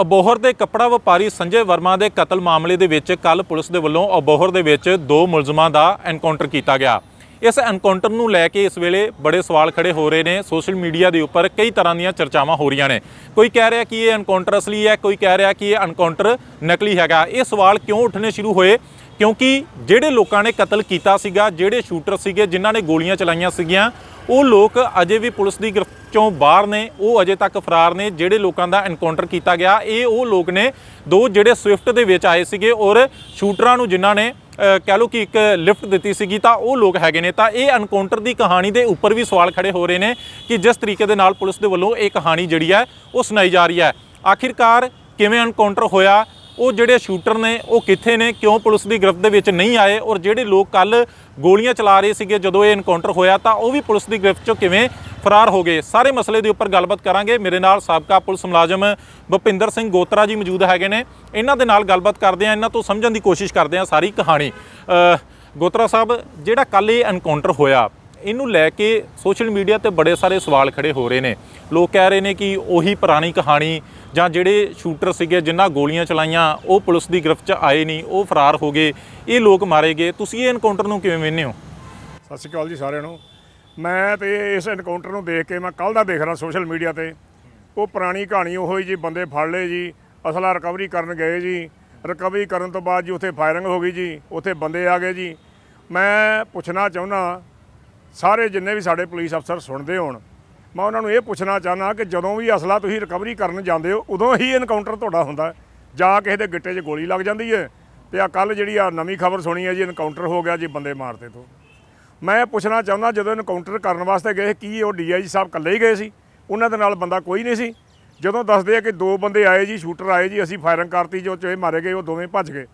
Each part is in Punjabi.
ਅਬੋਹਰ ਦੇ ਕੱਪੜਾ ਵਪਾਰੀ ਸੰਜੇ ਵਰਮਾ ਦੇ ਕਤਲ ਮਾਮਲੇ ਦੇ ਵਿੱਚ ਕੱਲ ਪੁਲਿਸ ਦੇ ਵੱਲੋਂ ਅਬੋਹਰ ਦੇ ਵਿੱਚ ਦੋ ਮੁਲਜ਼ਮਾਂ ਦਾ ਐਨਕਾਊਂਟਰ ਕੀਤਾ ਗਿਆ। ਇਸ ਐਨਕਾਊਂਟਰ ਨੂੰ ਲੈ ਕੇ ਇਸ ਵੇਲੇ ਬੜੇ ਸਵਾਲ ਖੜੇ ਹੋ ਰਹੇ ਨੇ। ਸੋਸ਼ਲ ਮੀਡੀਆ ਦੇ ਉੱਪਰ ਕਈ ਤਰ੍ਹਾਂ ਦੀਆਂ ਚਰਚਾਵਾਂ ਹੋ ਰਹੀਆਂ ਨੇ। ਕੋਈ ਕਹਿ ਰਿਹਾ ਕਿ ਇਹ ਐਨਕਾਊਂਟਰ ਅਸਲੀ ਹੈ, ਕੋਈ ਕਹਿ ਰਿਹਾ ਕਿ ਇਹ ਐਨਕਾਊਂਟਰ ਨਕਲੀ ਹੈਗਾ। ਇਹ ਸਵਾਲ ਕਿਉਂ ਉੱਠਣੇ ਸ਼ੁਰੂ ਹੋਏ? ਕਿਉਂਕਿ ਜਿਹੜੇ ਲੋਕਾਂ ਨੇ ਕਤਲ ਕੀਤਾ ਸੀਗਾ, ਜਿਹੜੇ ਸ਼ੂਟਰ ਸੀਗੇ, ਜਿਨ੍ਹਾਂ ਨੇ ਗੋਲੀਆਂ ਚਲਾਈਆਂ ਸੀਗੀਆਂ, ਉਹ ਲੋਕ ਅਜੇ ਵੀ ਪੁਲਿਸ ਦੀ ਗ੍ਰਿਫਤ ਚੋਂ ਬਾਹਰ ਨੇ, ਉਹ ਅਜੇ ਤੱਕ ਫਰਾਰ ਨੇ, ਜਿਹੜੇ ਲੋਕਾਂ ਦਾ ਐਨਕਾਊਂਟਰ ਕੀਤਾ ਗਿਆ, ਇਹ ਉਹ ਲੋਕ ਨੇ, ਦੋ ਜਿਹੜੇ ਸਵਿਫਟ ਦੇ ਵਿੱਚ ਆਏ ਸੀਗੇ ਔਰ ਸ਼ੂਟਰਾਂ ਨੂੰ ਜਿਨ੍ਹਾਂ ਨੇ ਕਹਿ ਲਓ ਕਿ ਇੱਕ ਲਿਫਟ ਦਿੱਤੀ ਸੀਗੀ, ਤਾਂ ਉਹ ਲੋਕ ਹੈਗੇ ਨੇ, ਤਾਂ ਇਹ ਐਨਕਾਊਂਟਰ ਦੀ ਕਹਾਣੀ ਦੇ ਉੱਪਰ ਵੀ ਸਵਾਲ ਖੜੇ ਹੋ ਰਹੇ ਨੇ ਕਿ ਜਿਸ ਤਰੀਕੇ ਦੇ ਨਾਲ ਪੁਲਿਸ ਦੇ ਵੱਲੋਂ ਇਹ ਕਹਾਣੀ ਜਿਹੜੀ ਹੈ, ਉਹ ਸੁਣਾਈ ਜਾ ਰਹੀ ਹੈ। ਆਖਿਰਕਾਰ ਕਿਵੇਂ ਐਨਕਾਊਂਟਰ ਹੋਇਆ? ਉਹ ਜਿਹੜੇ ਸ਼ੂਟਰ ਨੇ, ਉਹ ਕਿੱਥੇ ਨੇ, ਕਿਉਂ ਪੁਲਿਸ ਦੀ ਗ੍ਰਿਫਤ ਦੇ ਵਿੱਚ ਨਹੀਂ ਆਏ ਔਰ ਜਿਹੜੇ ਲੋਕ ਕੱਲ ਗੋਲੀਆਂ ਚਲਾ ਰਹੇ ਸੀਗੇ ਜਦੋਂ ਇਹ ਐਨਕਾਊਂਟਰ ਹੋਇਆ ਤਾਂ ਉਹ ਵੀ ਪੁਲਿਸ ਦੀ ਗ੍ਰਿਫਤ ਚੋਂ ਕਿਵੇਂ ਫਰਾਰ ਹੋ ਗਏ। ਸਾਰੇ ਮਸਲੇ ਦੇ ਉੱਪਰ ਗੱਲਬਾਤ ਕਰਾਂਗੇ। ਮੇਰੇ ਨਾਲ ਸਾਬਕਾ ਪੁਲਿਸ ਮੁਲਾਜ਼ਮ ਭੁਪਿੰਦਰ ਸਿੰਘ ਗੋਤਰਾ ਜੀ ਮੌਜੂਦ ਹੈਗੇ ਨੇ। ਇਹਨਾਂ ਦੇ ਨਾਲ ਗੱਲਬਾਤ ਕਰਦੇ ਆ ਇਹਨਾਂ ਤੋਂ ਸਮਝਣ ਦੀ ਕੋਸ਼ਿਸ਼ ਕਰਦੇ ਆ ਸਾਰੀ ਕਹਾਣੀ। ਗੋਤਰਾ ਸਾਹਿਬ, ਜਿਹੜਾ ਕੱਲ ਇਹ ਐਨਕਾਊਂਟਰ ਹੋਇਆ ਇਹਨੂੰ ਲੈ ਕੇ ਸੋਸ਼ਲ ਮੀਡੀਆ ਤੇ ਬੜੇ ਸਾਰੇ ਸਵਾਲ ਖੜੇ ਹੋ ਰਹੇ ਨੇ। ਲੋਕ ਕਹਿ ਰਹੇ ਨੇ ਕਿ ਉਹੀ ਪੁਰਾਣੀ ਕਹਾਣੀ ਜਾਂ ਜਿਹੜੇ ਸ਼ੂਟਰ ਸੀਗੇ ਜਿਨ੍ਹਾਂ ਗੋਲੀਆਂ ਚਲਾਈਆਂ, ਉਹ ਪੁਲਿਸ ਦੀ ਗ੍ਰਿਫਤ 'ਚ ਆਏ ਨਹੀਂ, ਉਹ ਫਰਾਰ ਹੋ ਗਏ, ਇਹ ਲੋਕ ਮਾਰੇ ਗਏ। ਤੁਸੀਂ ਇਹ ਐਨਕਾਊਂਟਰ ਨੂੰ ਕਿਵੇਂ ਵੇਖਦੇ ਹੋ? ਸਤਿ ਸ਼੍ਰੀ ਅਕਾਲ ਜੀ ਸਾਰਿਆਂ ਨੂੰ। ਮੈਂ ਤੇ ਇਸ ਐਨਕਾਊਂਟਰ ਨੂੰ ਦੇਖ ਕੇ ਮੈਂ ਕੱਲ ਦਾ ਦੇਖ ਰਿਹਾ ਸੋਸ਼ਲ ਮੀਡੀਆ ਤੇ। ਉਹ ਪੁਰਾਣੀ ਕਹਾਣੀ ਉਹੀ ਜੀ, ਬੰਦੇ ਫੜ ਲਏ ਜੀ, ਅਸਲਾ ਰਿਕਵਰੀ ਕਰਨ ਗਏ ਜੀ। ਰਿਕਵਰੀ ਕਰਨ ਤੋਂ ਬਾਅਦ ਜੀ ਉੱਥੇ ਫਾਇਰਿੰਗ ਹੋ ਗਈ ਜੀ, ਉੱਥੇ ਬੰਦੇ ਆ ਗਏ ਜੀ। ਮੈਂ ਪੁੱਛਣਾ ਚਾਹੁੰਦਾ ਸਾਰੇ ਜਿੰਨੇ ਵੀ ਸਾਡੇ ਪੁਲਿਸ ਅਫਸਰ ਸੁਣਦੇ ਹੋਣ, ਮੈਂ ਉਹਨਾਂ ਨੂੰ ਇਹ ਪੁੱਛਣਾ ਚਾਹਨਾ ਕਿ ਜਦੋਂ ਵੀ ਅਸਲਾ ਤੁਸੀਂ ਰਿਕਵਰੀ ਕਰਨ ਜਾਂਦੇ ਹੋ, ਉਦੋਂ ਹੀ ਐਨਕਾਊਂਟਰ ਤੁਹਾਡਾ ਹੁੰਦਾ ਹੈ। ਜਾਂ ਕਿਸੇ ਦੇ ਗਿੱਟੇ 'ਚ ਗੋਲੀ ਲੱਗ ਜਾਂਦੀ ਹੈ ਤੇ ਆ ਕੱਲ ਜਿਹੜੀ ਆ ਨਵੀਂ ਖਬਰ ਸੁਣੀ ਹੈ ਜੀ ਐਨਕਾਊਂਟਰ ਹੋ ਗਿਆ ਜੀ ਬੰਦੇ ਮਾਰਤੇ ਤੋਂ। ਮੈਂ ਪੁੱਛਣਾ ਚਾਹੁੰਦਾ ਜਦੋਂ ਐਨਕਾਊਂਟਰ ਕਰਨ ਵਾਸਤੇ ਗਏ, ਕੀ ਉਹ ਡੀਆਈਜੀ ਸਾਹਿਬ ਇਕੱਲੇ ਹੀ ਗਏ ਸੀ? ਉਹਨਾਂ ਦੇ ਨਾਲ ਬੰਦਾ ਕੋਈ ਨਹੀਂ ਸੀ? ਜਦੋਂ ਦੱਸਦੇ ਆ ਕਿ ਦੋ ਬੰਦੇ ਆਏ ਜੀ, ਸ਼ੂਟਰ ਆਏ ਜੀ, ਅਸੀਂ ਫਾਇਰਿੰਗ ਕਰਤੀ, ਜੋ ਚੋਏ ਮਾਰੇ ਗਏ, ਉਹ ਦੋਵੇਂ ਭੱਜ ਗਏ।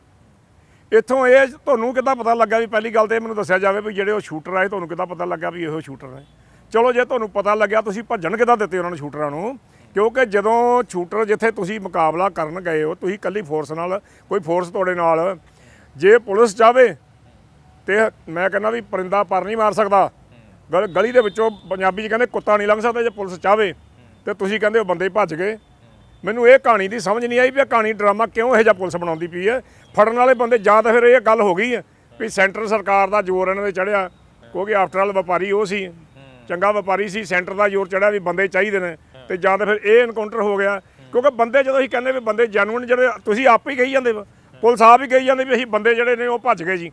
ਇੱਥੋਂ ਇਹ ਤੁਹਾਨੂੰ ਕਿੱਦਾਂ ਪਤਾ ਲੱਗਾ ਵੀ ਪਹਿਲੀ ਗੱਲ ਤੇ ਮੈਨੂੰ ਦੱਸਿਆ ਜਾਵੇ ਵੀ ਜਿਹੜੇ ਉਹ ਸ਼ੂਟਰ ਆਏ ਤੁਹਾਨੂੰ ਕਿੱਦਾਂ ਪਤਾ ਲੱਗਾ ਵੀ ਇਹੋ ਸ਼ੂਟਰ ਹੈ ਚਲੋ, ਜੇ ਤੁਹਾਨੂੰ ਪਤਾ ਲੱਗਿਆ, ਤੁਸੀਂ ਭੱਜਣ ਕਿੱਦਾਂ ਦਿੱਤੇ ਉਹਨਾਂ ਨੂੰ ਸ਼ੂਟਰਾਂ ਨੂੰ? ਕਿਉਂਕਿ ਜਦੋਂ ਸ਼ੂਟਰ ਜਿੱਥੇ ਤੁਸੀਂ ਮੁਕਾਬਲਾ ਕਰਨ ਗਏ ਹੋ, ਤੁਸੀਂ ਇਕੱਲੀ ਫੋਰਸ ਨਾਲ, ਕੋਈ ਫੋਰਸ ਤੁਹਾਡੇ ਨਾਲ, ਜੇ ਪੁਲਿਸ ਚਾਵੇ ਤੇ ਮੈਂ ਕਹਿੰਦਾ ਵੀ ਪਰਿੰਦਾ ਪਰ ਨਹੀਂ ਮਾਰ ਸਕਦਾ। ਗਲ- ਗਲੀ ਦੇ ਵਿੱਚੋਂ ਪੰਜਾਬੀ 'ਚ ਕਹਿੰਦੇ ਕੁੱਤਾ ਨਹੀਂ ਲੰਘ ਸਕਦਾ, ਜੇ ਪੁਲਿਸ ਚਾਵੇ ਤੇ ਤੁਸੀਂ ਕਹਿੰਦੇ ਉਹ ਬੰਦੇ ਭੱਜ ਗਏ। ਮੈਨੂੰ ਇਹ ਕਹਾਣੀ ਦੀ ਸਮਝ ਨਹੀਂ ਆਈ ਵੀ ਇਹ ਕਹਾਣੀ ਡਰਾਮਾ ਕਿਉਂ ਇਹੋ ਜਿਹਾ ਪੁਲਿਸ ਬਣਾਉਂਦੀ ਪਈ ਹੈ? ਫੜਨ ਵਾਲੇ ਬੰਦੇ ਜਾਂ ਤਾਂ ਫਿਰ ਇਹ ਗੱਲ ਹੋ ਗਈ ਹੈ ਵੀ ਸੈਂਟਰ ਸਰਕਾਰ ਦਾ ਜ਼ੋਰ ਇਹਨਾਂ ਦੇ ਚੜਿਆ, ਕਿਉਂਕਿ ਆਫਟਰ ਆਲ ਵਪਾਰੀ ਉਹ ਸੀ। ਚੰਗਾ ਵਪਾਰੀ ਸੀ, ਸੈਂਟਰ ਦਾ ਜ਼ੋਰ ਚੜਿਆ ਵੀ ਬੰਦੇ ਚਾਹੀਦੇ ਨੇ ਤੇ ਜਾਂ ਤਾਂ ਫਿਰ ਇਹ ਐਨਕਾਊਂਟਰ ਹੋ ਗਿਆ। ਕਿਉਂਕਿ ਬੰਦੇ ਜਦੋਂ ਅਸੀਂ ਕਹਿੰਦੇ ਵੀ ਬੰਦੇ ਜੈਨੂਇਨ ਜਿਹੜੇ ਤੁਸੀਂ ਆਪ ਹੀ ਕਹੀ ਜਾਂਦੇ ਵਾ। ਪੁਲਿਸ ਆਪ ਹੀ ਕਹੀ ਜਾਂਦੇ ਵੀ ਅਸੀਂ ਬੰਦੇ ਜਿਹੜੇ ਨੇ ਉਹ ਭੱਜ ਗਏ ਜੀ।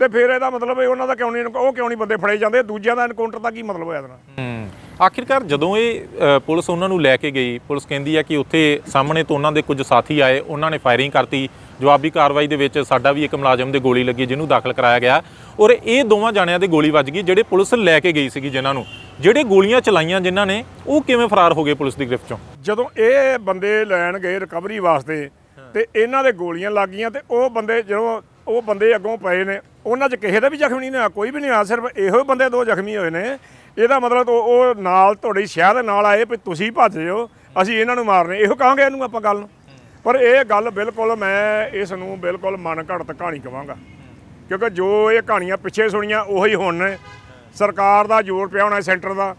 ਤੇ ਫਿਰ ਇਹਦਾ ਮਤਲਬ ਇਹ ਉਹਨਾਂ ਦਾ ਕਿਉਂ ਨਹੀਂ ਉਹ ਕਿਉਂ ਨਹੀਂ ਬੰਦੇ ਫੜੇ ਜਾਂਦੇ? ਦੂਜਿਆਂ ਦਾ ਐਨਕਾਊਂਟਰ ਦਾ ਕੀ ਮਤਲਬ ਹੋਇਆ ਇਹਦਾ ਹੂੰ। ਆਖਿਰਕਾਰ ਜਦੋਂ ਇਹ ਪੁਲਿਸ ਉਹਨਾਂ ਨੂੰ ਲੈ ਕੇ ਗਈ ਪੁਲਿਸ ਕਹਿੰਦੀ ਹੈ ਕਿ ਉੱਥੇ ਸਾਹਮਣੇ ਤੋਂ ਉਹਨਾਂ ਦੇ ਕੁਝ ਸਾਥੀ ਆਏ ਉਹਨਾਂ ਨੇ ਫਾਇਰਿੰਗ ਕਰਤੀ। ਜਵਾਬੀ ਕਾਰਵਾਈ ਦੇ ਵਿੱਚ ਸਾਡਾ ਵੀ ਇੱਕ ਮੁਲਾਜ਼ਮ ਦੇ ਗੋਲੀ ਲੱਗੀ ਜਿਹਨੂੰ ਦਾਖਲ ਕਰਾਇਆ ਗਿਆ। ਔਰ ਇਹ ਦੋਵਾਂ ਜਾਣਿਆਂ ਦੇ ਗੋਲੀ ਵੱਜ ਗਈ ਜਿਹੜੇ ਪੁਲਿਸ ਲੈ ਕੇ ਗਈ ਸੀਗੀ ਜਿਨ੍ਹਾਂ ਨੂੰ। ਜਿਹੜੇ ਗੋਲੀਆਂ ਚਲਾਈਆਂ ਜਿਨ੍ਹਾਂ ਨੇ ਉਹ ਕਿਵੇਂ ਫਰਾਰ ਹੋ ਗਏ ਪੁਲਿਸ ਦੀ ਗ੍ਰਿਫਤ ਚੋਂ? ਜਦੋਂ ਇਹ ਬੰਦੇ ਲੈਣ ਗਏ ਰਿਕਵਰੀ ਵਾਸਤੇ ਤੇ ਇਹਨਾਂ ਦੇ ਗੋਲੀਆਂ ਲੱਗ ਗਈਆਂ ਤੇ ਉਹ ਬੰਦੇ ਜਦੋਂ ਉਹ ਬੰਦੇ ਅੱਗੋਂ ਪਏ ਨੇ ਉਹਨਾਂ 'ਚ ਕਿਸੇ ਦਾ ਵੀ ਜ਼ਖਮੀ ਨਹੀਂ ਹੋਇਆ, ਕੋਈ ਵੀ ਨਹੀਂ ਹੋਇਆ, ਸਿਰਫ ਇਹੋ ਹੀ ਬੰਦੇ ਦੋ ਜ਼ਖਮੀ ਹੋਏ ਨੇ। ਇਹਦਾ ਮਤਲਬ ਉਹ ਉਹ ਨਾਲ ਤੁਹਾਡੀ ਸ਼ਹਿਰ ਦੇ ਨਾਲ ਆਏ ਵੀ ਤੁਸੀਂ ਭੱਜ ਜਿਓ ਅਸੀਂ ਇਹਨਾਂ ਨੂੰ ਮਾਰਨੇ ਇਹੋ ਕਹਾਂਗੇ ਇਹਨੂੰ ਆਪਾਂ ਗੱਲ ਨੂੰ। ਪਰ ਇਹ ਗੱਲ ਬਿਲਕੁਲ ਮੈਂ ਇਸ ਨੂੰ ਬਿਲਕੁਲ ਮਨ ਘੜਤ ਕਹਾਣੀ ਕਵਾਂਗਾ। ਕਿਉਂਕਿ ਜੋ ਇਹ ਕਹਾਣੀਆਂ ਪਿੱਛੇ ਸੁਣੀਆਂ, ਉਹੀ ਹੁਣ ਨੇ। ਸਰਕਾਰ ਦਾ ਜ਼ੋਰ ਪਿਆ ਹੋਣਾ ਸੈਂਟਰ ਦਾ।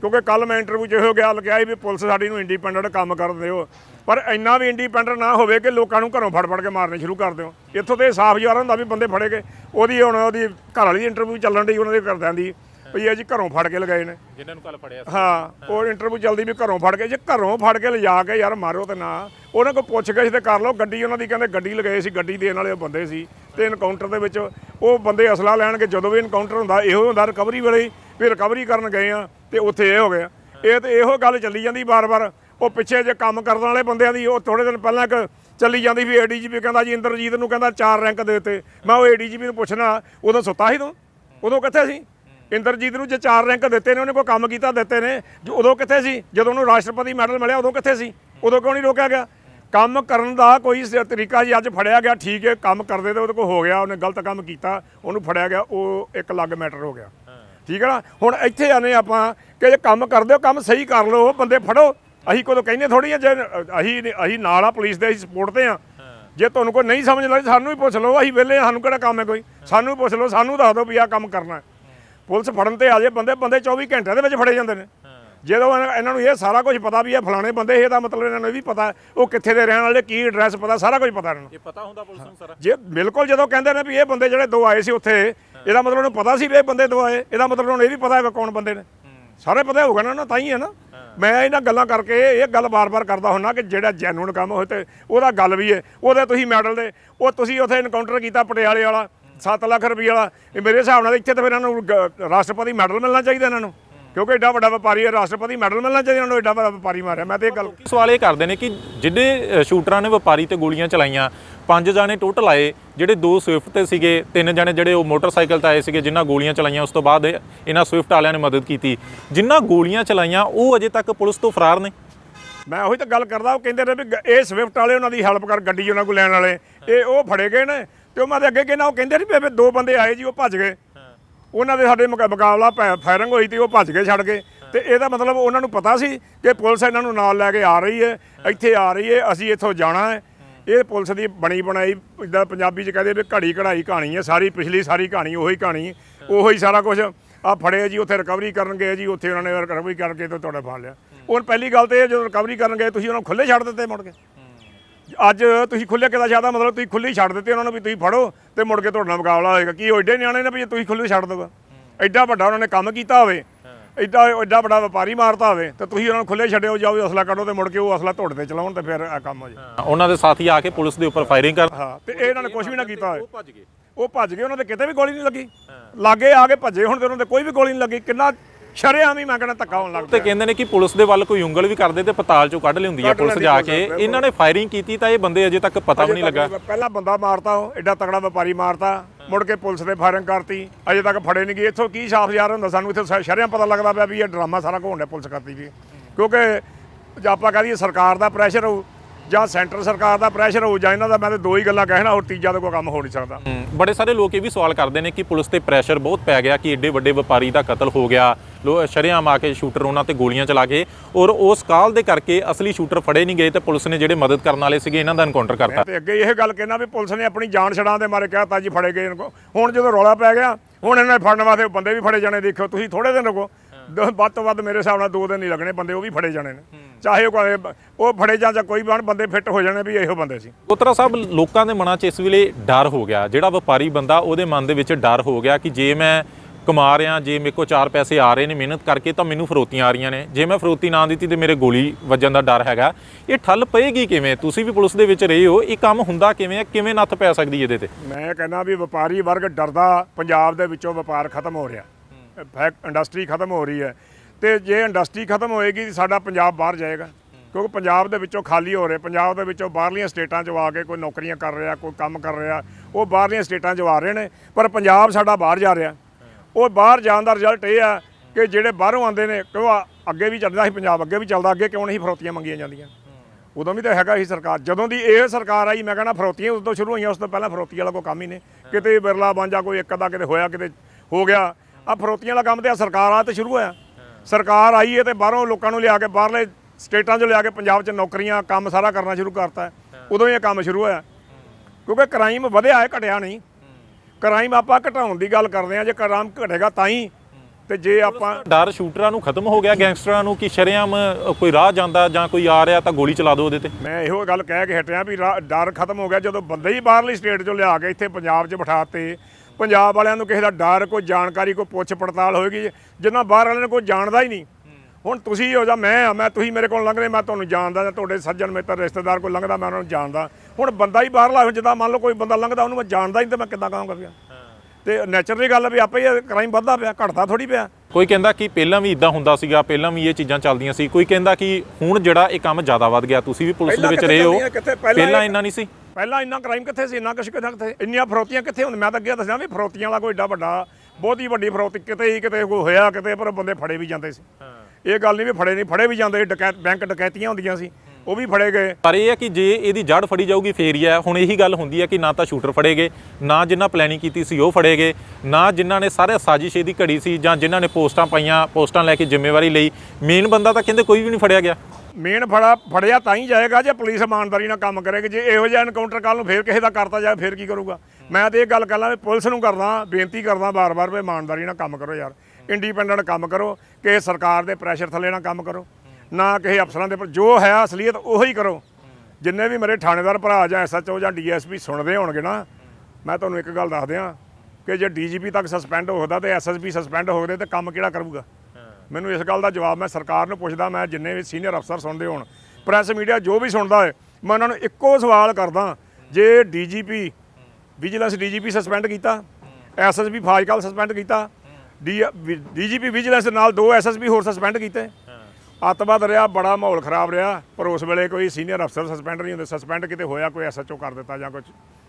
ਕਿਉਂਕਿ ਕੱਲ ਮੈਂ ਇੰਟਰਵਿਊ 'ਚ ਇਹੋ ਗੱਲ ਕਿਹਾ ਸੀ ਵੀ ਪੁਲਿਸ ਸਾਡੀ ਨੂੰ ਇੰਡੀਪੈਂਡੈਂਟ ਕੰਮ ਕਰਨ ਦਿਓ। ਪਰ ਇੰਨਾ ਵੀ ਇੰਡੀਪੈਂਡੈਂਟ ਨਾ ਹੋਵੇ ਕਿ ਲੋਕਾਂ ਨੂੰ ਘਰੋਂ ਫੜ ਫੜ ਕੇ ਮਾਰਨੇ ਸ਼ੁਰੂ ਕਰ ਦਿਓ। ਇੱਥੋਂ ਤੇ ਸਾਫ਼ ਯਾਰ ਹੁੰਦਾ ਵੀ ਬੰਦੇ ਫੜੇ ਗਏ। ਉਹਦੀ ਹੁਣ ਉਹਦੀ ਘਰ ਵਾਲੀ ਇੰਟਰਵਿਊ ਚੱਲਣ ਦੀ ਉਹਨਾਂ ਦੇ ਕਰਦਿਆਂ ਦੀ। ਵੀ ਇਹ ਜੀ ਘਰੋਂ ਫੜ ਕੇ ਲਗਾਏ ਨੇ। ਜਿਨ੍ਹਾਂ ਨੂੰ ਕੱਲ ਫੜਿਆ ਹਾਂ ਉਹ ਇੰਟਰਵਿਊ ਚੱਲਦੀ ਵੀ ਘਰੋਂ ਫੜ ਕੇ ਜੇ ਘਰੋਂ ਫੜ ਕੇ ਲਿਜਾ ਕੇ ਯਾਰ ਮਾਰੋ ਤੇ ਨਾ। ਉਹਨਾਂ ਕੋਲ ਪੁੱਛ ਗਏ ਤੇ ਕਰ ਲਓ ਗੱਡੀ ਉਹਨਾਂ ਦੀ ਕਹਿੰਦੇ ਗੱਡੀ ਲਗਾਏ ਸੀ ਗੱਡੀ ਦੇਣ ਵਾਲੇ ਉਹ ਬੰਦੇ ਸੀ। ਤੇ ਇਨਕਾਊਂਟਰ ਦੇ ਵਿੱਚ ਉਹ ਬੰਦੇ ਅਸਲਾ ਲੈਣਗੇ ਜਦੋਂ ਵੀ ਇਨਕਾਊਂਟਰ ਹੁੰਦਾ ਇਹੋ ਹੁੰਦਾ ਰਿਕਵਰੀ ਵੇਲੇ ਵੀ ਰਿਕਵਰੀ ਕਰਨ ਗਏ ਆ ਤੇ ਉੱਥੇ ਇਹ ਹੋ ਗਿਆ ਇਹ ਤੇ ਇਹੋ ਗੱਲ ਚੱਲੀ ਜਾਂਦੀ ਬਾਰ-ਬਾਰ ਉਹ ਪਿੱਛੇ ਜੇ ਕੰਮ ਕਰਨ ਵਾਲੇ ਬੰਦਿਆਂ ਦੀ ਉਹ ਥੋੜੇ ਦਿਨ ਪਹਿਲਾਂ ਇੱਕ ਚੱਲੀ ਜਾਂਦੀ ਵੀ ਏਡੀਜੀਪੀ ਕਹਿੰਦਾ ਜੀ ਇੰਦਰਜੀਤ ਨੂੰ ਕਹਿੰਦਾ ਚਾਰ ਰੈਂਕ ਦੇ ਦਿੱਤੇ। ਮੈਂ ਉਹ ਏਡੀਜੀਪੀ ਨੂੰ ਪੁੱਛਣਾ ਉਦੋਂ ਸੁੱਤਾ ਸੀ ਤੂੰ? ਉਦੋਂ ਕਿੱਥੇ ਸੀ? ਇੰਦਰਜੀਤ ਨੂੰ ਜੇ ਚਾਰ ਰੈਂਕ ਦਿੱਤੇ ਨੇ ਉਹਨੇ ਕੋਈ ਕੰਮ ਕੀਤਾ ਦਿੱਤੇ ਨੇ ਉਦੋਂ ਕਿੱਥੇ ਸੀ? ਜਦੋਂ ਉਹਨੂੰ ਰਾਸ਼ਟਰਪਤੀ ਮੈਡਲ ਮਿਲਿਆ ਉਦੋਂ ਕਿੱਥੇ ਸੀ? ਉਦੋਂ ਕਿਉਂ ਨਹੀਂ ਰੋਕਿਆ ਗਿਆ? ਕੰਮ ਕਰਨ ਦਾ ਕੋਈ ਤਰੀਕਾ ਜੀ ਅੱਜ ਫੜਿਆ ਗਿਆ ਠੀਕ ਹੈ ਕੰਮ ਕਰਦੇ ਤੇ ਉਹਦੇ ਕੋਲ ਹੋ ਗਿਆ ਉਹਨੇ ਗਲਤ ਕੰਮ ਕੀਤਾ ਉਹਨੂੰ ਫੜਿਆ ਗਿਆ ਉਹ ਇੱਕ ਅਲੱਗ ਮੈਟਰ ਹੋ ਗਿਆ। ਠੀਕ ਹੈ ਨਾ? ਹੁਣ ਇੱਥੇ ਆਨੇ ਆਪਾਂ ਕਿ ਜੇ ਕੰਮ ਕਰਦੇ ਹੋ ਕੰਮ ਸਹੀ ਕਰ ਲਓ ਬੰਦੇ ਫੜੋ। ਅਸੀਂ ਕੋਲੋਂ ਕਹਿੰਦੇ ਥੋੜੀ ਜੇ ਅਸੀਂ ਅਸੀਂ ਨਾਲ ਆ ਪੁਲਿਸ ਦੇ ਅਸੀਂ ਸਪੋਰਟ ਤੇ ਆ। ਜੇ ਤੁਹਾਨੂੰ ਕੋਈ ਨਹੀਂ ਸਮਝ ਲੱਗਦੀ ਸਾਨੂੰ ਵੀ ਪੁੱਛ ਲਓ ਅਸੀਂ ਵਿਹਲੇ ਹਾਂ, ਸਾਨੂੰ ਕਿਹੜਾ ਕੰਮ ਹੈ ਕੋਈ? ਸਾਨੂੰ ਪੁੱਛ ਲਓ ਸਾਨੂੰ ਦੱਸ ਦਿਓ ਵੀ ਆਹ ਕੰਮ ਕਰਨਾ ਹੈ। ਪੁਲਿਸ ਫੜਨ ਤੇ ਆ ਜੇ ਬੰਦੇ ਬੰਦੇ 24 ਘੰਟਿਆਂ ਦੇ ਵਿੱਚ ਫੜੇ ਜਾਂਦੇ ਨੇ। ਜਦੋਂ ਇਹਨਾਂ ਨੂੰ ਇਹ ਸਾਰਾ ਕੁਝ ਪਤਾ ਵੀ ਇਹ ਫਲਾਣੇ ਬੰਦੇ ਇਹਦਾ ਮਤਲਬ ਇਹਨਾਂ ਨੂੰ ਇਹ ਵੀ ਪਤਾ ਉਹ ਕਿੱਥੇ ਦੇ ਰਹਿਣ ਵਾਲੇ ਕੀ ਐਡਰੈਸ ਪਤਾ ਸਾਰਾ ਕੁਝ ਪਤਾ ਇਹਨਾਂ ਨੂੰ। ਇਹ ਪਤਾ ਹੁੰਦਾ ਪੁਲਿਸ ਨੂੰ ਸਾਰਾ? ਜੇ ਬਿਲਕੁਲ ਜਦੋਂ ਕਹਿੰਦੇ ਨੇ ਵੀ ਇਹ ਬੰਦੇ ਜਿਹੜੇ ਦੋ ਆਏ ਸੀ ਉੱਥੇ ਇਹਦਾ ਮਤਲਬ ਉਹਨੂੰ ਪਤਾ ਸੀ ਵੀ ਇਹ ਬੰਦੇ ਦੋ ਆਏ ਇਹਦਾ ਮਤਲਬ ਉਹਨੂੰ ਇਹ ਵੀ ਪਤਾ ਹੈਗਾ ਕੌਣ ਬੰਦੇ ਨੇ। ਸਾਰੇ ਪਤਾ ਹੋਊਗਾ ਨਾ ਨਾ ਤਾਂ ਹੀ ਹੈ ਨਾ। ਮੈਂ ਇਹਨਾਂ ਗੱਲਾਂ ਕਰਕੇ ਇਹ ਗੱਲ ਬਾਰ-ਬਾਰ ਕਰਦਾ ਹੁੰਨਾ ਕਿ ਜਿਹੜਾ ਜੈਨੂਨ ਕੰਮ ਹੋਏ ਤੇ ਉਹਦਾ ਗੱਲ ਵੀ ਹੈ ਉਹਦੇ ਤੁਸੀਂ ਮੈਡਲ ਦੇ, ਉਹ ਤੁਸੀਂ ਉੱਥੇ ਇਨਕਾਊਂਟਰ ਕੀਤਾ ਪਟਿਆਲੇ ਵਾਲਾ 7 ਲੱਖ ਰੁਪਏ ਵਾਲਾ। ਇਹ ਮੇਰੇ ਹਿਸਾਬ ਨਾਲ ਇੱਥੇ ਤਾਂ ਫਿਰ ਇਹਨਾਂ ਨੂੰ ਗ- ਰਾਸ਼ਟਰਪਤੀ ਮੈਡਲ ਮਿਲਣਾ ਚਾਹੀਦਾ ਇਹਨਾਂ ਨੂੰ। ਕਿਉਂਕਿ ਐਡਾ ਵੱਡਾ ਵਪਾਰੀ ਹੈ ਰਾਸ਼ਟਰਪਤੀ ਮੈਡਲ ਮਿਲਣਾ ਚਾਹੀਦਾ ਇਹਨਾਂ ਨੂੰ ਐਡਾ ਵੱਡਾ ਵਪਾਰੀ ਮਾਰਿਆ। ਮੈਂ ਤੇ ਇਹ ਗੱਲ ਸਵਾਲ ਇਹ ਕਰਦੇ ਨੇ ਕਿ ਜਿਹੜੇ ਸ਼ੂਟਰਾਂ ਨੇ ਵਪਾਰੀ ਤੇ ਗੋਲੀਆਂ ਚਲਾਈਆਂ ਪੰਜ ਜਾਣੇ ਟੋਟਲ ਆਏ ਜਿਹੜੇ ਦੋ ਸਵਿਫਟ ਤੇ ਸੀਗੇ ਤਿੰਨ ਜਾਣੇ ਜਿਹੜੇ ਉਹ ਮੋਟਰਸਾਈਕਲ ਤੇ ਆਏ ਸੀਗੇ ਜਿਨ੍ਹਾਂ ਗੋਲੀਆਂ ਚਲਾਈਆਂ ਉਸ ਤੋਂ ਬਾਅਦ ਇਹ- ਇਹਨਾਂ ਸਵਿਫਟ ਵਾਲਿਆਂ ਨੇ ਮਦਦ ਕੀਤੀ। ਜਿਨ੍ਹਾਂ ਗੋਲੀਆਂ ਚਲਾਈਆਂ ਉਹ ਅਜੇ ਤੱਕ ਪੁਲਿਸ ਤੋਂ ਫਰਾਰ ਨੇ। ਮੈਂ ਉਹੀ ਤਾਂ ਗੱਲ ਕਰਦਾ ਉਹ ਕਹਿੰਦੇ ਨੇ ਵੀ ਗ- ਇਹ ਸਵਿਫਟ ਵਾਲੇ ਉਹਨਾਂ ਦੀ ਹੈਲਪ ਕਰ ਗੱਡੀ ਉਹਨਾਂ ਕੋਲ ਲੈਣ ਵਾਲੇ ਇਹ ਉਹ ਫੜੇ ਗਏ ਨੇ ਤੇ ਉਹਨਾਂ ਦੇ ਅੱਗੇ ਕਹਿੰਦਾ ਉਹ ਕਹਿੰਦੇ ਨਹੀਂ ਵੀ ਦੋ ਬੰਦੇ ਆਏ ਜੀ ਉਹ ਭੱਜ ਗਏ। ਉਹਨਾਂ ਦੇ ਸਾਡੇ ਮੁਕ ਮੁਕਾਬਲਾ ਪੈ ਫਾਇਰਿੰਗ ਹੋਈ ਤੇ ਉਹ ਭੱਜ ਕੇ ਛੱਡ ਕੇ ਤੇ ਇਹਦਾ ਮਤਲਬ ਉਹਨਾਂ ਨੂੰ ਪਤਾ ਸੀ ਕਿ ਪੁਲਿਸ ਇਹਨਾਂ ਨੂੰ ਨਾਲ ਲੈ ਕੇ ਆ ਰਹੀ ਹੈ, ਇੱਥੇ ਆ ਰਹੀ ਹੈ, ਅਸੀਂ ਇੱਥੋਂ ਜਾਣਾ ਹੈ। ਇਹ ਪੁਲਿਸ ਦੀ ਬਣੀ ਬਣਾਈ, ਜਿੱਦਾਂ ਪੰਜਾਬੀ ਚ ਕਹਦੇ ਵੀ ਘੜੀ ਘੜਾਈ ਕਹਾਣੀ ਹੈ, ਸਾਰੀ ਪਿਛਲੀ ਸਾਰੀ ਕਹਾਣੀ ਉਹੀ ਕਹਾਣੀ ਉਹੀ ਸਾਰਾ ਕੁਝ ਆ ਫੜੇ ਜੀ, ਉੱਥੇ ਰਿਕਵਰੀ ਕਰਨ ਗਏ ਜੀ, ਉੱਥੇ ਉਹਨਾਂ ਨੇ ਰਿਕਵਰੀ ਕਰਕੇ ਤੇ ਤੁਹਾਡਾ ਫੜ ਲਿਆ। ਹੁਣ ਪਹਿਲੀ ਗੱਲ ਤੇ ਇਹ ਜਦੋਂ ਰਿਕਵਰੀ ਕਰਨ ਗਏ, ਤੁਸੀਂ ਉਹਨਾਂ ਨੂੰ ਖੁੱਲੇ ਛੱਡ ਦਿੱਤੇ ਮੁੜ ਕੇ। ਅੱਜ ਤੁਸੀਂ ਖੁੱਲੇ ਕਿਦਾ ਜ਼ਿਆਦਾ ਮਤਲਬ ਤੁਸੀਂ ਖੁੱਲੀ ਛੱਡ ਦਿੱਤੇ ਉਹਨਾਂ ਨੂੰ ਵੀ ਤੁਸੀਂ ਫੜੋ ਤੇ ਮੁੜ ਕੇ ਤੁਹਾਡੇ ਨਾਲ ਮੁਕਾਬਲਾ ਹੋਏਗਾ। ਕੀ ਉਹ ਏਡੇ ਨਿਆਣੇ ਨੇ ਵੀ ਤੁਸੀਂ ਖੁੱਲੇ ਛੱਡ ਦੋਗਾ ਐਡਾ ਵੱਡਾ ਉਹਨਾਂ ਨੇ ਕੰਮ ਕੀਤਾ ਹੋਵੇ ਐਡਾ ਐਡਾ ਵੱਡਾ ਵਪਾਰੀ ਮਾਰਤਾ ਹੋਵੇ ਤੇ ਤੁਸੀਂ ਉਹਨਾਂ ਨੂੰ ਖੁੱਲੇ ਛੱਡਿਓ ਜਾਓ ਅਸਲਾ ਕੱਢੋ ਤੇ ਮੁੜ ਕੇ ਉਹ ਅਸਲਾ ਤੁਹਾਡੇ ਤੇ ਚਲਾਉਣ ਤੇ ਫਿਰ ਇਹ ਕੰਮ ਹੋ ਜਾਏ। ਉਹਨਾਂ ਦੇ ਸਾਥੀ ਆ ਕੇ ਪੁਲਿਸ ਦੇ ਉੱਪਰ ਫਾਇਰਿੰਗ ਕਰ ਹਾਂ ਤੇ ਇਹ ਇਹਨਾਂ ਨੇ ਕੁਝ ਵੀ ਨਾ ਕੀਤਾ ਹੋਵੇ। ਉਹ ਭੱਜ ਗਏ। ਉਹ ਭੱਜ ਗਏ ਉਹਨਾਂ ਦੇ ਕਿਤੇ ਵੀ ਗੋਲੀ ਨਹੀਂ ਲੱਗੀ। ਲਾਗੇ ਆ ਕੇ ਭੱਜੇ ਹੁਣ ਤੇ ਉਹਨਾਂ ਦੇ ਕੋਈ ਵੀ ਗੋਲੀ ਨਹੀਂ ਲੱਗੀ। ਕਿੰਨਾ ਸ਼ਰੇਆਮ ਹੀ ਮੈਂ ਕਹਿੰਦਾ ਧੱਕਾ ਹੋਣ ਲੱਗ ਤੇ ਪਿਆ। ਕਹਿੰਦੇ ਨੇ ਕਿ ਪੁਲਿਸ ਦੇ ਵੱਲ ਕੋਈ ਉਂਗਲ ਵੀ ਕਰਦੇ ਤੇ ਪਤਾਲ ਚੋਂ ਕੱਢ ਲਿਆਉਂਦੀ ਆ ਕੱਢ ਪੁਲਿਸ ਲੈਂਦੀ ਜਾ ਕੇ। ਇਹਨਾਂ ਨੇ ਫਾਇਰਿੰਗ ਕੀਤੀ ਤਾਂ ਇਹ ਬੰਦੇ ਅਜੇ ਤੱਕ ਪਤਾ ਵੀ ਨਹੀਂ ਲੱਗਾ। ਪਹਿਲਾਂ ਬੰਦਾ ਮਾਰਤਾ ਉਹ ਐਡਾ ਤਕੜਾ ਵਪਾਰੀ ਮਾਰਤਾ ਮੁੜ ਕੇ ਪੁਲਿਸ ਨੇ ਫਾਇਰਿੰਗ ਕਰਤੀ ਅਜੇ ਤੱਕ ਫੜੇ ਨਹੀਂ ਗਏ। ਇੱਥੋਂ ਕੀ ਸਾਫ਼ ਯਾਰ ਹੁੰਦਾ ਸਾਨੂੰ ਇੱਥੇ ਸ਼ਰਿਆਂ ਪਤਾ ਲੱਗਦਾ ਪਿਆ ਵੀ ਇਹ ਡਰਾਮਾ ਸਾਰਾ ਘੋਣ ਡਿਆ ਪੁਲਿਸ ਕਰਦੀ ਵੀ। ਕਿਉਂਕਿ ਜੇ ਆਪਾਂ ਕਹ ਦਈਏ ਸਰਕਾਰ ਦਾ ਪ੍ਰੈਸ਼ਰ ਹੋਊ ਜਾਂ ਸੈਂਟਰ ਸਰਕਾਰ ਦਾ ਪ੍ਰੈਸ਼ਰ ਹੋਊ ਜਾਂ ਇਹਨਾਂ ਦਾ ਮੈਂ ਤਾਂ ਦੋ ਹੀ ਗੱਲਾਂ ਕਹਿਣਾ ਹੋਰ ਤੀਜਾ ਤਾਂ ਕੋਈ ਕੰਮ ਹੋ ਨਹੀਂ ਸਕਦਾ। ਹਮ, ਬੜੇ ਸਾਰੇ ਲੋਕ ਇਹ ਵੀ ਸਵਾਲ ਕਰਦੇ ਨੇ ਕਿ ਪੁਲਿਸ ਤੇ ਪ੍ਰੈਸ਼ਰ ਬਹੁਤ ਪੈ ਗਿਆ ਕਿ ਏਡੇ ਵੱਡੇ ਵਪਾਰੀ ਦਾ ਕਤਲ ਹੋ ਗਿਆ। ਸ਼ਰੇਆਮ ਆ ਕੇ ਸ਼ੂਟਰ ਉਹਨਾਂ ਤੇ ਗੋਲੀਆਂ ਚਲਾ ਕੇ ਔਰ ਉਸ ਕਾਲ ਦੇ ਕਰਕੇ ਅਸਲੀ ਸ਼ੂਟਰ ਫੜੇ ਨਹੀਂ ਗਏ ਤੇ ਪੁਲਿਸ ਨੇ ਜਿਹੜੇ ਮਦਦ ਕਰਨ ਵਾਲੇ ਸੀਗੇ ਇਹਨਾਂ ਦਾ ਐਨਕਾਊਂਟਰ ਕਰਤਾ। ਮੈਂ ਤੇ ਅੱਗੇ ਇਹ ਗੱਲ ਕਹਿਣਾ ਵੀ ਪੁਲਿਸ ਨੇ ਆਪਣੀ ਜਾਨ ਛਡਾਉਣ ਦੇ ਮਾਰੇ ਕਹਿਤਾ ਜੀ ਫੜੇ ਗਏ ਇनको ਹੁਣ ਜਦੋਂ ਰੌਲਾ ਪੈ ਗਿਆ ਹੁਣ ਇਹਨਾਂ ਨੇ ਫੜਨ ਵਾਸਤੇ ਬੰਦੇ ਵੀ ਫੜੇ ਜਾਣੇ ਦੇਖਿਓ ਤੁਸੀਂ ਥੋੜੇ ਦਿਨ ਰੁਕੋ। ਵੱਧ ਤੋਂ ਵੱਧ ਮੇਰੇ ਹਿਸਾਬ ਨਾਲ ਦੋ ਦਿਨ ਨਹੀਂ ਲੱਗਣੇ ਬੰਦੇ ਉਹ ਵੀ ਫੜੇ ਜਾਣੇ ਨੇ। ਚਾਹੇ ਉਹ ਉਹ ਫੜੇ ਜਾਂ ਜਾਂ ਕੋਈ ਬੰਦੇ ਫਿੱਟ ਹੋ ਜਾਣੇ ਵੀ ਇਹੋ ਬੰਦੇ ਸੀ। ਉਤਰਾ ਸਾਹਿਬ ਲੋਕਾਂ ਦੇ ਮਨਾਂ 'ਚ ਇਸ ਵੇਲੇ ਡਰ ਹੋ ਗਿਆ। ਜਿਹੜਾ ਵਪਾਰੀ ਬੰਦਾ ਉਹਦੇ ਮਨ ਦੇ ਵਿੱਚ ਡਰ ਹੋ ਗਿਆ ਕਿ ਜੇ ਮੈਂ ਕਮਾ ਰਿਹਾ, ਜੇ ਮੇਰੇ ਕੋਲ ਚਾਰ ਪੈਸੇ ਆ ਰਹੇ ਨੇ ਮਿਹਨਤ ਕਰਕੇ ਤਾਂ ਮੈਨੂੰ ਫਰੋਤੀਆਂ ਆ ਰਹੀਆਂ ਨੇ। ਜੇ ਮੈਂ ਫਰੋਤੀ ਨਾ ਦਿੱਤੀ ਤੇ ਮੇਰੇ ਗੋਲੀ ਵੱਜਣ ਦਾ ਡਰ ਹੈਗਾ। ਇਹ ਠੱਲ ਪਏਗੀ ਕਿਵੇਂ? ਤੁਸੀਂ ਵੀ ਪੁਲਿਸ ਦੇ ਵਿੱਚ ਰਹੇ ਹੋ। ਇਹ ਕੰਮ ਹੁੰਦਾ ਕਿਵੇਂ ਹੈ ਕਿਵੇਂ ਨੱਥ ਪੈ ਸਕਦੀ ਇਹਦੇ ਤੇ? ਮੈਂ ਕਹਿੰਦਾ ਵੀ ਵਪਾਰੀ ਵਰਗ ਡਰਦਾ ਪੰਜਾਬ ਦੇ ਵਿੱਚੋਂ ਵਪਾਰ ਖਤਮ ਹੋ ਰਿਹਾ। ਫੈਕ ਇੰਡਸਟਰੀ ਖਤਮ ਹੋ ਰਹੀ ਹੈ। ਤੇ ਜੇ ਇੰਡਸਟਰੀ ਖਤਮ ਹੋਏਗੀ ਤਾਂ ਸਾਡਾ ਪੰਜਾਬ ਬਾਹਰ ਜਾਏਗਾ। ਕਿਉਂਕਿ ਪੰਜਾਬ ਦੇ ਵਿੱਚੋਂ ਖਾਲੀ ਹੋ ਰਹੇ। ਪੰਜਾਬ ਦੇ ਵਿੱਚੋਂ ਬਾਹਰਲੀਆਂ ਸਟੇਟਾਂ 'ਚੋਂ ਆ ਕੇ ਕੋਈ ਨੌਕਰੀਆਂ ਕਰ ਰਿਹਾ, ਕੋਈ ਕੰਮ ਕਰ ਰਿਹਾ। ਉਹ ਬਾਹਰਲੀਆਂ ਸਟੇਟਾਂ 'ਚੋਂ ਆ ਰਹੇ ਨੇ। ਪਰ ਪੰਜਾਬ ਸਾਡਾ ਬਾਹਰ ਜਾ ਰਿਹਾ। ਉਹ ਬਾਹਰ ਜਾਣ ਦਾ ਰਿਜ਼ਲਟ ਇਹ ਆ ਕਿ ਜਿਹੜੇ ਬਾਹਰੋਂ ਆਉਂਦੇ ਨੇ ਕਿਉਂ ਅੱਗੇ ਵੀ ਚੱਲਦਾ ਸੀ ਪੰਜਾਬ ਅੱਗੇ ਵੀ ਚੱਲਦਾ ਅੱਗੇ ਕਿਉਂ ਨਹੀਂ ਫਰੋਤੀਆਂ ਮੰਗੀਆਂ ਜਾਂਦੀਆਂ। ਉਦੋਂ ਵੀ ਤਾਂ ਹੈਗਾ ਸੀ ਸਰਕਾਰ ਜਦੋਂ ਦੀ ਇਹ ਸਰਕਾਰ ਆਈ ਮੈਂ ਕਹਿੰਦਾ ਫਰੋਤੀਆਂ ਉਦੋਂ ਸ਼ੁਰੂ ਹੋਈਆਂ ਉਸ ਤੋਂ ਪਹਿਲਾਂ ਫਰੋਤੀ ਵਾਲਾ ਕੋਈ ਕੰਮ ਹੀ ਨਹੀਂ। ਕਿਤੇ ਬਿਰਲਾ ਬਾਂਝਾ ਕੋਈ ਇੱਕ ਅੱਧਾ ਕਿਤੇ ਹੋਇਆ ਕਿਤੇ ਹੋ ਗਿਆ। ਆ ਫਰੋਤੀਆਂ ਵਾਲਾ ਕੰਮ ਤੇ ਆ ਸਰਕਾਰ ਆ ਤੇ ਸ਼ੁਰੂ ਹੋਇਆ। ਸਰਕਾਰ ਆਈ ਹੈ ਤੇ ਬਾਹਰੋਂ ਲੋਕਾਂ ਨੂੰ ਲਿਆ ਕੇ ਬਾਹਰਲੇ ਸਟੇਟਾਂ 'ਚੋਂ ਲਿਆ ਕੇ ਪੰਜਾਬ 'ਚ ਨੌਕਰੀਆਂ ਕੰਮ ਸਾਰਾ ਕਰਨਾ ਸ਼ੁਰੂ ਕਰਤਾ। ਉਦੋਂ ਹੀ ਇਹ ਕੰਮ ਸ਼ੁਰੂ ਹੋਇਆ। ਕਿਉਂਕਿ ਕ੍ਰਾਈਮ ਵਧਿਆ ਹੈ ਘਟਿਆ ਨਹੀਂ। ਕ੍ਰਾਈਮ ਆਪਾਂ ਘਟਾਉਣ ਦੀ ਗੱਲ ਕਰਦੇ ਆ ਜੇ ਕ੍ਰਾਈਮ ਘਟੇਗਾ ਤਾਂ ਹੀ। ਤੇ ਜੇ ਆਪਾਂ ਡਰ ਸ਼ੂਟਰਾਂ ਨੂੰ ਖਤਮ ਹੋ ਗਿਆ ਗੈਂਗਸਟਰਾਂ ਨੂੰ ਕਿ ਸ਼ਰੇਆਮ ਕੋਈ ਰਾਹ ਜਾਂਦਾ ਜਾਂ ਕੋਈ ਆ ਰਿਹਾ ਤਾਂ ਗੋਲੀ ਚਲਾ ਦਿਓ ਉਹਦੇ ਤੇ। ਮੈਂ ਇਹੋ ਗੱਲ ਕਹਿ ਕੇ ਹਟਿਆ ਵੀ ਡਰ ਖਤਮ ਹੋ ਗਿਆ ਜਦੋਂ ਬੰਦੇ ਹੀ ਬਾਹਰਲੀ ਸਟੇਟ 'ਚੋਂ ਲਿਆ ਕੇ ਇੱਥੇ ਪੰਜਾਬ 'ਚ ਬਿਠਾਤੇ। ਪੰਜਾਬ ਵਾਲਿਆਂ ਨੂੰ ਕਿਸੇ ਦਾ ਡਰ ਕੋਈ ਜਾਣਕਾਰੀ ਕੋਈ ਪੁੱਛ ਪੜਤਾਲ ਹੋਏਗੀ ਜਿੰਨਾ ਬਾਹਰ ਵਾਲਿਆਂ ਨੂੰ ਕੋਈ ਜਾਣਦਾ ਹੀ ਨਹੀਂ। ਹੁਣ ਤੁਸੀਂ ਹੋ ਜਾਂ ਮੈਂ ਆ ਮੈਂ ਤੁਸੀਂ ਮੇਰੇ ਕੋਲ ਲੰਘਦੇ ਮੈਂ ਤੁਹਾਨੂੰ ਜਾਣਦਾ ਜਾਂ ਤੁਹਾਡੇ ਸੱਜਣ ਮਿੱਤਰ ਰਿਸ਼ਤੇਦਾਰ ਕੋਈ ਲੰਘਦਾ ਮੈਂ ਉਹਨਾਂ ਨੂੰ ਜਾਣਦਾ। ਹੁਣ ਬੰਦਾ ਹੀ ਬਾਹਰਲਾ ਜਿੱਦਾਂ ਮੰਨ ਲਓ ਕੋਈ ਬੰਦਾ ਲੰਘਦਾ ਉਹਨੂੰ ਮੈਂ ਜਾਣਦਾ ਹੀ ਤੇ ਮੈਂ ਕਿੱਦਾਂ ਕਹਾਂਗਾ ਫਿਰ ਤੇ ਨੈਚੁਰਲੀ ਗੱਲ ਵੀ ਆਪੇ ਹੀ ਕ੍ਰਾਈਮ ਵੱਧਦਾ ਪਿਆ ਘਟਦਾ ਥੋੜੀ ਪਿਆ। ਕੋਈ ਕਹਿੰਦਾ ਕਿ ਪਹਿਲਾਂ ਵੀ ਇਦਾਂ ਹੁੰਦਾ ਸੀਗਾ ਪਹਿਲਾਂ ਵੀ ਇਹ ਚੀਜ਼ਾਂ ਚੱਲਦੀਆਂ ਸੀ। ਕੋਈ ਕਹਿੰਦਾ ਕਿ ਹੁਣ ਜਿਹੜਾ ਇਹ ਕੰਮ ਜ਼ਿਆਦਾ ਵੱਧ ਗਿਆ ਤੁਸੀਂ ਵੀ ਪੁਲਿਸ ਦੇ ਵਿੱਚ ਰਹੇ ਹੋ। ਪਹਿਲਾਂ ਇੰਨਾ ਨਹੀਂ ਸੀ। ਪਹਿਲਾਂ ਇੰਨਾ ਕ੍ਰਾਈਮ ਕਿੱਥੇ ਸੀ? ਇੰਨਾ ਕੁਛ ਕਿੱਥੇ ਕਿੱਥੇ? ਇੰਨੀਆਂ ਫਰੋਤੀਆਂ ਕਿੱਥੇ ਹੁੰਦੀਆਂ? ਮੈਂ ਤਾਂ ਅੱਗੇ ਦੱਸਿਆ ਵੀ ਫਰੋਤੀਆਂ ਵਾਲਾ ਕੋਈ ਏਡਾ ਵੱਡਾ ਬਹੁਤ ਵੱਡੀ ਫਰੋਤੀ ਕਿਤੇ ਹੀ ਕਿਤੇ ਕੋਈ ਹੋਇਆ ਕਿਤੇ ਪਰ ਬੰਦੇ ਫੜੇ ਵੀ ਜਾਂਦੇ ਸੀ। ਇਹ ਗੱਲ ਨਹੀਂ ਵੀ ਫੜੇ ਨਹੀਂ ਫੜੇ ਵੀ ਜਾਂਦੇ ਡਕੈਤ ਬੈਂਕ ਡਕੈਤੀਆਂ ਹੁੰਦੀਆਂ ਸੀ ਉਹ ਵੀ ਫੜੇ ਗਏ। ਪਰ ਇਹ ਹੈ ਕਿ ਜੇ ਇਹਦੀ ਜੜ ਫੜੀ ਜਾਊਗੀ ਫੇਰ ਹੀ ਹੈ ਹੁਣ ਇਹੀ ਗੱਲ ਹੁੰਦੀ ਹੈ ਕਿ ਨਾ ਤਾਂ ਸ਼ੂਟਰ ਫੜੇਗੇ ਨਾ ਜਿਨ੍ਹਾਂ ਪਲੈਨਿੰਗ ਕੀਤੀ ਸੀ ਉਹ ਫੜੇਗੇ ਨਾ ਜਿਨ੍ਹਾਂ ਨੇ ਸਾਰੇ ਸਾਜ਼ਿਸ਼ ਇਹਦੀ ਘੜੀ ਸੀ ਜਾਂ ਜਿਨ੍ਹਾਂ ਨੇ ਪੋਸਟਾਂ ਪਾਈਆਂ ਪੋਸਟਾਂ ਲੈ ਕੇ ਜ਼ਿੰਮੇਵਾਰੀ ਲਈ ਮੇਨ ਬੰਦਾ ਤਾਂ ਕਹਿੰਦੇ ਕੋਈ ਵੀ ਨਹੀਂ ਫੜਿਆ ਗਿਆ। ਮੇਨ ਫੜਾ ਫੜਿਆ ਤਾਂ ਹੀ ਜਾਏਗਾ ਜੇ ਪੁਲਿਸ ਇਮਾਨਦਾਰੀ ਨਾਲ ਕੰਮ ਕਰੇਗੀ। ਜੇ ਇਹੋ ਜਿਹਾ ਐਨਕਾਊਂਟਰ ਕੱਲ ਨੂੰ ਫੇਰ ਕਿਸੇ ਦਾ ਕਰਤਾ ਜਾਏ ਫੇਰ ਕੀ ਕਰੂਗਾ? ਮੈਂ ਤੇ ਇਹ ਗੱਲ ਕਰਦਾ ਵੀ ਪੁਲਿਸ ਨੂੰ ਕਰਦਾ ਬੇਨਤੀ ਕਰਦਾ ਬਾਰ-ਬਾਰ ਵੀ ਇਮਾਨਦਾਰੀ ਨਾਲ ਕੰਮ ਕਰੋ ਯਾਰ। ਇੰਡੀਪੈਂਡੈਂਟ ਕੰਮ ਕਰੋ ਕਿਸੇ ਸਰਕਾਰ ਦੇ ਪ੍ਰੈਸ਼ਰ ਥੱਲੇ ਨਾ ਕੰਮ ਕਰੋ ਨਾ ਕਿਸੇ ਅਫਸਰਾਂ ਦੇ ਪਰ ਜੋ ਹੈ ਅਸਲੀਅਤ ਉਹੀ ਕਰੋ। ਜਿੰਨੇ ਵੀ ਮੇਰੇ ਥਾਣੇਦਾਰ ਭਰਾ ਜਾਂ ਐਸਐਚਓ ਜਾਂ ਡੀਐਸਪੀ ਸੁਣਦੇ ਹੋਣਗੇ ਨਾ ਮੈਂ ਤੁਹਾਨੂੰ ਇੱਕ ਗੱਲ ਦੱਸ ਦਿਆਂ ਕਿ ਜੇ ਡੀਜੀਪੀ ਤੱਕ ਸਸਪੈਂਡ ਹੋਦਾ ਤੇ ਐਸਐਸਪੀ ਸਸਪੈਂਡ ਹੋਦੇ ਤੇ ਕੰਮ ਕਿਹੜਾ ਕਰੂਗਾ? ਮੈਨੂੰ ਇਸ ਗੱਲ ਦਾ ਜਵਾਬ ਮੈਂ ਸਰਕਾਰ ਨੂੰ ਪੁੱਛਦਾ ਮੈਂ ਜਿੰਨੇ ਵੀ ਸੀਨੀਅਰ ਅਫਸਰ ਸੁਣਦੇ ਹੋਣ ਪ੍ਰੈਸ ਮੀਡੀਆ ਜੋ ਵੀ ਸੁਣਦਾ ਹੈ ਮੈਂ ਉਹਨਾਂ ਨੂੰ ਇੱਕੋ ਸਵਾਲ ਕਰਦਾ ਜੇ ਡੀਜੀਪੀ ਵਿਜੀਲੈਂਸ ਡੀਜੀਪੀ ਸਸਪੈਂਡ ਕੀਤਾ ਐਸਐਸਪੀ ਫਾਜ਼ਿਲਕਾ ਸਸਪੈਂਡ ਕੀਤਾ ਡੀਜੀਪੀ ਵਿਜੀਲੈਂਸ ਨਾਲ ਦੋ ਐਸਐਸਪੀ ਹੋਰ ਸਸਪੈਂਡ ਕੀਤੇ। ਅੱਤਵਾਦ ਰਿਹਾ ਬੜਾ ਮਾਹੌਲ ਖਰਾਬ ਰਿਹਾ। ਪਰ ਉਸ ਵੇਲੇ ਕੋਈ ਸੀਨੀਅਰ ਅਫਸਰ ਸਸਪੈਂਡ ਨਹੀਂ ਹੁੰਦੇ। ਸਸਪੈਂਡ ਕਿਤੇ ਹੋਇਆ ਕੋਈ ਐਸਐਚਓ ਕਰ ਦਿੱਤਾ ਜਾਂ ਕੁਝ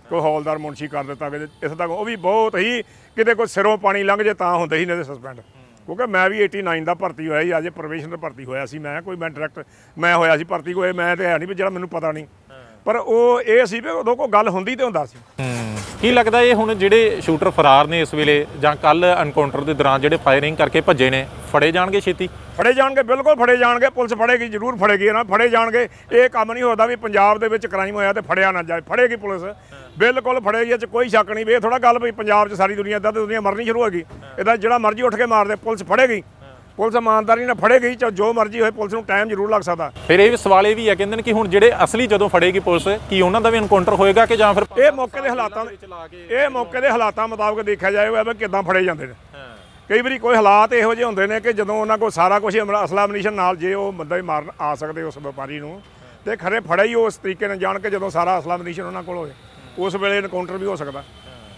ਕੋਈ ਹੌਲਦਾਰ ਮੁਨਸ਼ੀ ਕਰ ਦਿੱਤਾ ਕਿਤੇ? ਇਸ ਤੱਕ ਉਹ ਵੀ ਬਹੁਤ ਹੀ ਕਿਤੇ ਕੋਈ ਸਿਰੋਂ ਪਾਣੀ ਲੰਘ ਜੇ ਤਾਂ ਹੁੰਦੇ ਹੀ ਨੇ ਸਸਪੈਂਡ। ਕਿਉਂਕਿ ਮੈਂ ਵੀ 89 ਦਾ ਭਰਤੀ ਹੋਇਆ ਸੀ। ਅਜੇ ਪ੍ਰੋਬੇਸ਼ਨਰ ਭਰਤੀ ਹੋਇਆ ਸੀ। ਮੈਂ ਕੋਈ ਮੈਂ ਡਾਇਰੈਕਟ ਮੈਂ ਹੋਇਆ ਸੀ ਭਰਤੀ। ਕੋਈ ਮੈਂ ਤੇ ਹੈ ਨਹੀਂ ਵੀ ਜਿਹੜਾ ਮੈਨੂੰ ਪਤਾ ਨਹੀਂ। ਪਰ ਉਹ ਇਹ ਸੀ ਵੀ ਉਦੋਂ ਕੋਈ ਗੱਲ ਹੁੰਦੀ ਤੇ ਹੁੰਦਾ ਸੀ। ਕੀ ਲੱਗਦਾ ਇਹ ਹੁਣ ਜਿਹੜੇ ਸ਼ੂਟਰ ਫਰਾਰ ਨੇ ਇਸ ਵੇਲੇ ਜਾਂ ਕੱਲ ਐਨਕਾਊਂਟਰ ਦੇ ਦੌਰਾਨ ਜਿਹੜੇ ਫਾਇਰਿੰਗ ਕਰਕੇ ਭੱਜੇ ਨੇ, ਫੜੇ ਜਾਣਗੇ ਛੇਤੀ? ਫੜੇ ਜਾਣਗੇ, ਬਿਲਕੁਲ ਫੜੇ ਜਾਣਗੇ, ਪੁਲਿਸ ਫੜੇਗੀ, ਜ਼ਰੂਰ ਫੜੇਗੀ ਨਾ ਫੜੇ ਜਾਣਗੇ। ਇਹ ਕੰਮ ਨਹੀਂ ਹੁੰਦਾ ਵੀ ਪੰਜਾਬ ਦੇ ਵਿੱਚ ਕ੍ਰਾਈਮ ਹੋਇਆ ਤੇ ਫੜਿਆ ਨਾ ਜਾਏ। ਫੜੇਗੀ ਪੁਲਿਸ, ਬਿਲਕੁਲ ਫੜੇਗੀ, ਇਹ ਚ ਕੋਈ ਸ਼ੱਕ ਨਹੀਂ ਵੀ ਇਹ ਥੋੜਾ ਗੱਲ ਵੀ ਪੰਜਾਬ 'ਚ ਸਾਰੀ ਦੁਨੀਆ ਇਦਾਂ ਤੇ ਦੁਨੀਆ ਮਰਨੀ ਸ਼ੁਰੂ ਹੋ ਗਈ। ਇਹਦਾ ਜਿਹੜਾ ਮਰਜ਼ੀ ਉੱਠ ਕੇ ਮਾਰਦੇ ਪੁਲਿਸ ਫੜੇਗੀ। ਪੁਲਿਸ ਇਮਾਨਦਾਰੀ ਨਾਲ ਫੜੇਗੀ ਚਾਹੇ ਜੋ ਮਰਜ਼ੀ ਹੋਏ ਪੁਲਿਸ ਨੂੰ ਟਾਈਮ ਜ਼ਰੂਰ ਲੱਗ ਸਕਦਾ। ਫਿਰ ਇਹ ਵੀ ਸਵਾਲ ਇਹ ਵੀ ਹੈ ਕਹਿੰਦੇ ਨੇ ਕਿ ਹੁਣ ਜਿਹੜੇ ਅਸਲੀ ਜਦੋਂ ਫੜੇਗੀ ਪੁਲਿਸ ਕੀ ਉਹਨਾਂ ਦਾ ਵੀ ਐਨਕਾਊਂਟਰ ਹੋਏਗਾ ਕਿ ਜਾਂ ਫਿਰ ਇਹ ਮੌਕੇ ਦੇ ਹਾਲਾਤਾਂ ਇਹ ਮੌਕੇ ਦੇ ਹਾਲਾਤਾਂ ਮੁਤਾਬਕ ਦੇਖਿਆ ਜਾਏਗਾ ਵੀ ਕਿਦਾਂ ਫੜੇ ਜਾਂਦੇ ਨੇ। ਕਈ ਵਾਰੀ ਕੋਈ ਹਾਲਾਤ ਇਹੋ ਜਿਹੇ ਹੁੰਦੇ ਨੇ ਕਿ ਜਦੋਂ ਉਹਨਾਂ ਕੋਲ ਸਾਰਾ ਕੁਝ ਅਸਲਾ ਮਨੀਸ਼ਨ ਨਾਲ ਜੇ ਉਹ ਬੰਦਾ ਹੀ ਮਾਰਨ ਆ ਸਕਦੇ ਉਸ ਵਪਾਰੀ ਨੂੰ ਤੇ ਖਰੇ ਫੜਿਆ ਹੀ ਉਸ ਤਰੀਕੇ ਨਾਲ ਜਾਣ ਕੇ ਜਦੋਂ ਸਾਰਾ ਅਸਲਾ ਮਨੀਸ਼ਨ ਉਹਨਾਂ ਕੋਲ ਹੋਏ ਉਸ ਵੇਲੇ ਐਨਕਾਊਂਟਰ ਵੀ ਹੋ ਸਕਦਾ।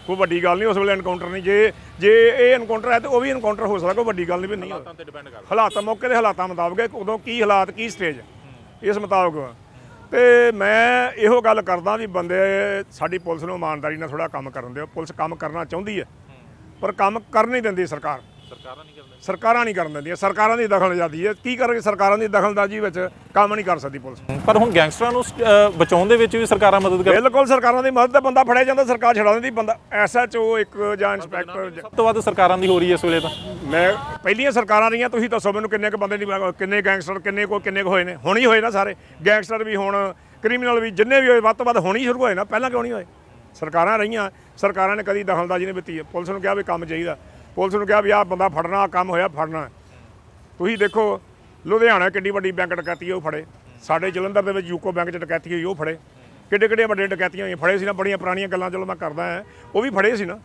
ਕੋਈ ਵੱਡੀ ਗੱਲ ਨਹੀਂ ਉਸ ਵੇਲੇ ਐਨਕਾਊਂਟਰ ਨਹੀਂ। ਜੇ ਜੇ ਇਹ ਐਨਕਾਊਂਟਰ ਹੈ ਤੇ ਉਹ ਵੀ ਐਨਕਾਊਂਟਰ ਹੋ ਸਕਦਾ ਕੋਈ ਵੱਡੀ ਗੱਲ ਨਹੀਂ ਵੀ ਨਹੀਂ। ਹੋਵੇ ਤੇ ਡਿਪੈਂਡ ਕਰਦਾ। ਹਾਲਾਤ ਮੌਕੇ ਦੇ ਹਾਲਾਤਾਂ ਮੁਤਾਬਕ ਉਦੋਂ ਕੀ ਹਾਲਾਤ ਕੀ ਸਟੇਜ ਇਸ ਮੁਤਾਬਕ। ਤੇ ਮੈਂ ਇਹੋ ਗੱਲ ਕਰਦਾ ਵੀ ਬੰਦੇ ਸਾਡੀ ਪੁਲਿਸ ਨੂੰ ਇਮਾਨਦਾਰੀ ਨਾਲ ਥੋੜਾ ਕੰਮ ਕਰਨ ਦਿਓ। ਪੁਲਿਸ ਕੰਮ ਕਰਨਾ ਚਾਹੁੰਦੀ ਹੈ। ਪਰ ਕੰਮ ਕਰ ਨਹੀਂ ਦਿੰਦੀ ਸਰਕਾਰ। ਸਰਕਾਰਾਂ ਨਹੀਂ ਕਰਦੀਆਂ ਸਰਕਾਰਾਂ ਨਹੀਂ ਕਰਨ ਦਿੰਦੀਆਂ। ਸਰਕਾਰਾਂ ਦੀ ਦਖਲਅੰਦਾਜ਼ੀ ਹੈ। ਕੀ ਕਰਨਗੇ ਸਰਕਾਰਾਂ ਦੀ ਦਖਲਅੰਦਾਜ਼ੀ ਵਿੱਚ ਕੰਮ ਨਹੀਂ ਕਰ ਸਕਦੀ ਪੁਲਿਸ? ਪਰ ਹੁਣ ਗੈਂਗਸਟਰਾਂ ਨੂੰ ਬਚਾਉਣ ਦੇ ਵਿੱਚ ਵੀ ਸਰਕਾਰਾਂ ਮਦਦ ਕਰ ਬਿਲਕੁਲ ਸਰਕਾਰਾਂ ਦੀ ਮਦਦ ਤੇ ਬੰਦਾ ਫੜਿਆ ਜਾਂਦਾ ਸਰਕਾਰ ਛਡਾ ਦਿੰਦੀ। ਬੰਦਾ ਐਸਐਚਓ ਇੱਕ ਜਾਂ ਇੰਸਪੈਕਟਰ ਸਭ ਤੋਂ ਵੱਧ ਸਰਕਾਰਾਂ ਦੀ ਹੋ ਰਹੀ ਹੈ ਇਸ ਵੇਲੇ ਤਾਂ। ਮੈਂ ਪਹਿਲੀਆਂ ਸਰਕਾਰਾਂ ਰਹੀਆਂ ਤੁਸੀਂ ਦੱਸੋ ਮੈਨੂੰ ਕਿੰਨੇ ਕੁ ਬੰਦੇ ਨਹੀਂ ਕਿੰਨੇ ਗੈਂਗਸਟਰ ਕਿੰਨੇ ਕੋ ਕਿੰਨੇ ਕੁ ਹੋਏ ਨੇ? ਹੁਣ ਹੀ ਹੋਏ ਨਾ ਸਾਰੇ। ਗੈਂਗਸਟਰ ਵੀ ਹੁਣ ਕ੍ਰਿਮੀਨਲ ਵੀ ਜਿੰਨੇ ਵੀ ਹੋਏ ਵੱਧ ਤੋਂ ਵੱਧ ਹੁਣ ਹੀ ਸ਼ੁਰੂ ਹੋਏ ਨਾ। ਪਹਿਲਾਂ ਕਿਉਂ ਨਹੀਂ ਹੋਏ? ਸਰਕਾਰਾਂ ਰਹੀਆਂ। ਸਰਕਾਰਾਂ ਨੇ ਕਦੀ ਦਖਲਅੰਦਾਜ਼ੀ ਨਹੀਂ ਦਿੱਤੀ ਹੈ। ਪੁਲਿਸ ਨੂੰ ਕਿਹਾ ਵੀ ਕੰਮ ਚਾਹੀਦਾ। ਪੁਲਿਸ ਨੂੰ ਕਿਹਾ ਵੀ ਆਹ ਬੰਦਾ ਫੜਨਾ ਕੰਮ ਹੋਇਆ ਫੜਨਾ। ਤੁਸੀਂ ਦੇਖੋ ਲੁਧਿਆਣਾ ਕਿੱਡੀ ਵੱਡੀ ਬੈਂਕ ਡਕੈਤੀ ਉਹ ਫੜੇ। ਸਾਡੇ ਜਲੰਧਰ ਦੇ ਵਿੱਚ ਯੂਕੋ ਬੈਂਕ 'ਚ ਡਕੈਤੀ ਹੋਈ ਉਹ ਫੜੇ। ਕਿੱਡੇ ਕਿੱਡੇ ਵੱਡੇ ਡਕੈਤੀਆਂ ਹੋਈਆਂ ਫੜੇ ਸੀ ਨਾ ਬੜੀਆਂ ਪੁਰਾਣੀਆਂ ਗੱਲਾਂ ਚਲੋ ਮੈਂ ਕਰਦਾ ਹਾਂ। ਉਹ ਵੀ ਫੜੇ ਸੀ ਨਾ।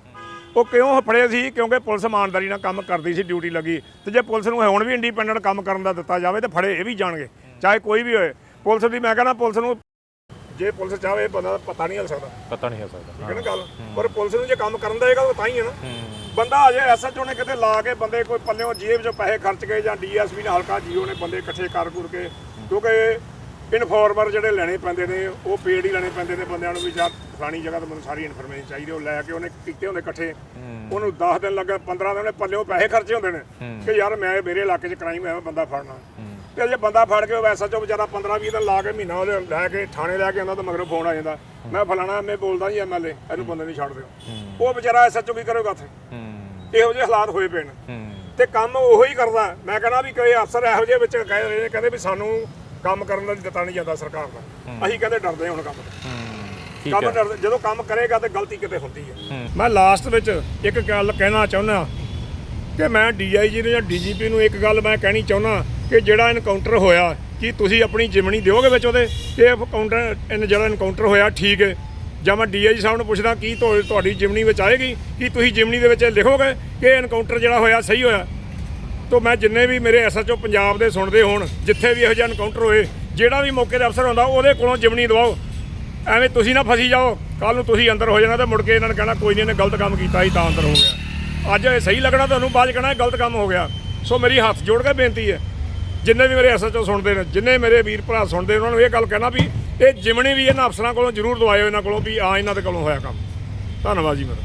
ਉਹ ਕਿਉਂ ਫੜੇ ਸੀ? ਕਿਉਂਕਿ ਪੁਲਿਸ ਇਮਾਨਦਾਰੀ ਨਾਲ ਕੰਮ ਕਰਦੀ ਸੀ ਡਿਊਟੀ ਲੱਗੀ। ਤੇ ਜੇ ਪੁਲਿਸ ਨੂੰ ਹੁਣ ਵੀ ਇੰਡੀਪੈਂਡੈਂਟ ਕੰਮ ਕਰਨ ਦਾ ਦਿੱਤਾ ਜਾਵੇ ਤੇ ਫੜੇ ਇਹ ਵੀ ਜਾਣਗੇ। ਚਾਹੇ ਕੋਈ ਵੀ ਹੋਏ। ਪੁਲਿਸ ਦੀ ਮੈਂ ਕਹਿੰਦਾ ਪੁਲਿਸ ਨੂੰ ਜੇ ਪੁਲਿਸ ਚਾਹੇ ਬੰਦਾ ਦਾ ਪਤਾ ਨਹੀਂ ਚੱਲ ਸਕਦਾ। ਪਤਾ ਨਹੀਂ ਹੋ ਸਕਦਾ ਠੀਕ ਹੈ ਨਾ ਗੱਲ? ਪਰ ਪੁਲਿਸ ਨੂੰ ਜੇ ਕੰਮ ਕਰਨ ਦੇਗਾ ਤਾਂ ਤਾਂ ਹੀ ਹੈ ਨਾ। ਬੰਦਾ ਅਜੇ ਐਸਐਚਓ ਨੇ ਕਿਤੇ ਲਾ ਕੇ ਬੰਦੇ ਕੋਈ ਪੱਲਿਓਂ ਜੇਬ 'ਚੋਂ ਪੈਸੇ ਖਰਚ ਕੇ ਜਾਂ ਡੀਐਸਪੀ ਨੇ ਹਲਕਾ ਜੀਓ ਨੇ ਬੰਦੇ ਇਕੱਠੇ ਕਰ ਕੁਰ ਕੇ ਕਿਉਂਕਿ ਇਨਫੋਰਮਰ ਜਿਹੜੇ ਲੈਣੇ ਪੈਂਦੇ ਨੇ ਉਹ ਪੇਡ ਹੀ ਲੈਣੇ ਪੈਂਦੇ ਨੇ ਬੰਦਿਆਂ ਨੂੰ ਵੀ ਜਾਂ ਫਲਾਣੀ ਜਗ੍ਹਾ ਤੋਂ ਮੈਨੂੰ ਸਾਰੀ ਇਨਫੋਰਮੇਸ਼ਨ ਚਾਹੀਦੀ ਉਹ ਲੈ ਕੇ ਉਹਨੇ ਕੀਤੇ ਹੁੰਦੇ ਇਕੱਠੇ। ਉਹਨੂੰ 10 ਦਿਨ ਲੱਗਾ 15 ਦਿਨ ਉਹਨੇ ਪੱਲਿਓਂ ਪੈਸੇ ਖਰਚੇ ਹੁੰਦੇ ਨੇ ਕਿ ਯਾਰ ਮੈਂ ਮੇਰੇ ਇਲਾਕੇ 'ਚ ਕ੍ਰਾਈਮ ਹੋਇਆ ਬੰਦਾ ਫੜਨਾ। ਤੇ ਜੇ ਬੰਦਾ ਫੜ ਕੇ ਉਹ ਐਸਐਚਓ ਵਿਚਾਰਾ 15 20 ਦਿਨ ਲਾ ਕੇ ਮਹੀਨਾ ਉਹਦੇ ਲੈ ਕੇ ਥਾਣੇ ਲੈ ਕੇ ਆਉਂਦਾ ਤਾਂ ਮਗਰੋਂ ਫੋਨ ਆ ਜਾਂਦਾ। ਮੈਂ ਫਲਾਣਾ ਮੈਂ ਬੋਲਦਾ ਜੀ ਐਮਐਲਏ ਇਹਨੂੰ ਬੰਦੇ ਨਹੀਂ ਛੱਡ ਦਿਓ ਉਹ ਵਿਚਾਰਾ ਐਸਐਚਓ ਕੀ ਕਰੇਗਾ ਉੱਥੇ। ਇਹੋ ਜਿਹੇ ਹਾਲਾਤ ਹੋਏ ਪਏ ਨੇ। ਹੂੰ। ਤੇ ਕੰਮ ਉਹੋ ਹੀ ਕਰਦਾ। ਮੈਂ ਕਹਿੰਦਾ ਵੀ ਕੋਈ ਅਫਸਰ ਇਹੋ ਜਿਹੇ ਵਿੱਚ ਕਹਿ ਰਹੇ ਨੇ ਕਹਿੰਦੇ ਵੀ ਸਾਨੂੰ ਕੰਮ ਕਰਨ ਦਾ ਦਿੱਤਾ ਨਹੀਂ ਜਾਂਦਾ ਸਰਕਾਰ ਦਾ। ਅਸੀਂ ਕਹਿੰਦੇ ਡਰਦੇ ਹਾਂ ਹੁਣ ਕੰਮ ਤੋਂ। ਕੰਮ ਡਰਦੇ ਜਦੋਂ ਕੰਮ ਕਰੇਗਾ ਤੇ ਗਲਤੀ ਕਿਤੇ ਹੁੰਦੀ ਹੈ। ਮੈਂ ਲਾਸਟ ਵਿੱਚ ਇੱਕ ਗੱਲ ਕਹਿਣਾ ਚਾਹੁੰਦਾ ਕਿ ਮੈਂ ਡੀਆਈਜੀ ਨੂੰ ਜਾਂ ਡੀਜੀਪੀ ਨੂੰ ਇੱਕ ਗੱਲ ਮੈਂ ਕਹਿਣੀ ਚਾਹੁੰਦਾ ਕਿ ਜਿਹੜਾ ਇਨਕਾਊਂਟਰ ਹੋਇਆ, ਕਿ ਤੁਸੀਂ ਆਪਣੀ ਜਿਮਣੀ ਦਿਓਗੇ ਵਿੱਚ ਉਹਦੇ? ਕਿ ਇਹ ਇਹ ਜਿਹੜਾ ਇਨਕਾਊਂਟਰ ਹੋਇਆ, ਠੀਕ ਹੈ। ਜਾਂ ਮੈਂ ਡੀਆਈਜੀ ਸਾਹਿਬ ਨੂੰ ਪੁੱਛਦਾ, ਕੀ ਤੁਹਾਡੀ ਜਿਮਣੀ ਵਿੱਚ ਆਏਗੀ? ਕਿ ਤੁਸੀਂ ਜਿਮਣੀ ਦੇ ਵਿੱਚ ਲਿਖੋਗੇ ਕਿ ਇਨਕਾਊਂਟਰ ਜਿਹੜਾ ਹੋਇਆ, ਸਹੀ ਹੋਇਆ? ਤੋਂ ਮੈਂ ਜਿੰਨੇ ਵੀ ਮੇਰੇ ਐਸਐਚਓ ਪੰਜਾਬ ਦੇ ਸੁਣਦੇ ਹੋਣ, ਜਿੱਥੇ ਵੀ ਇਹੋ ਜਿਹਾ ਇਨਕਾਊਂਟਰ ਹੋਏ, ਜਿਹੜਾ ਵੀ ਮੌਕੇ ਦੇ ਅਫਸਰ ਹੁੰਦਾ, ਉਹਦੇ ਕੋਲੋਂ ਜਿਮਣੀ ਦਵਾਓ। ਐਵੇਂ ਤੁਸੀਂ ਨਾ ਫਸੀ ਜਾਓ। ਕੱਲ ਨੂੰ ਤੁਸੀਂ ਅੰਦਰ ਹੋ ਜਾਣਾ ਤੇ ਮੁੜ ਕੇ ਇਹਨਾਂ ਨੇ ਕਹਿਣਾ, ਕੋਈ ਨਹੀਂ ਇਹਨੇ ਗਲਤ ਕੰਮ ਕੀਤਾ ਸੀ ਤਾਂ ਅੰਦਰ ਹੋ ਗਿਆ ਅੱਜ ਇਹ ਸਹੀ ਲੱਗਣਾ, ਤੁਹਾਨੂੰ ਬਾਅਦ 'ਚ ਕਹਿਣਾ, ਇਹ ਗਲਤ ਕੰਮ ਹੋ ਗਿਆ। ਸੋ ਮੇਰੀ ਹੱਥ ਜੋੜ ਕੇ ਬੇਨਤੀ ਹੈ ਜਿੰਨੇ ਵੀ ਮੇਰੇ ਐਸਐਚਓ ਸੁਣਦੇ ਨੇ ਜਿੰਨੇ ਮੇਰੇ ਵੀਰ ਭਰਾ ਸੁਣਦੇ ਨੇ, ਉਹਨਾਂ ਨੂੰ ਇਹ ਗੱਲ ਕਹਿਣਾ ਵੀ ਇਹ ਜਿਮਣੀ ਵੀ ਇਹਨਾਂ ਅਫਸਰਾਂ ਕੋਲੋਂ ਜ਼ਰੂਰ ਦਵਾਇਓ ਇਹਨਾਂ ਕੋਲੋਂ ਵੀ ਆ ਇਹਨਾਂ ਦੇ ਕੋਲੋਂ ਹੋਇਆ ਕੰਮ। ਧੰਨਵਾਦ ਜੀ ਮੇਰਾ।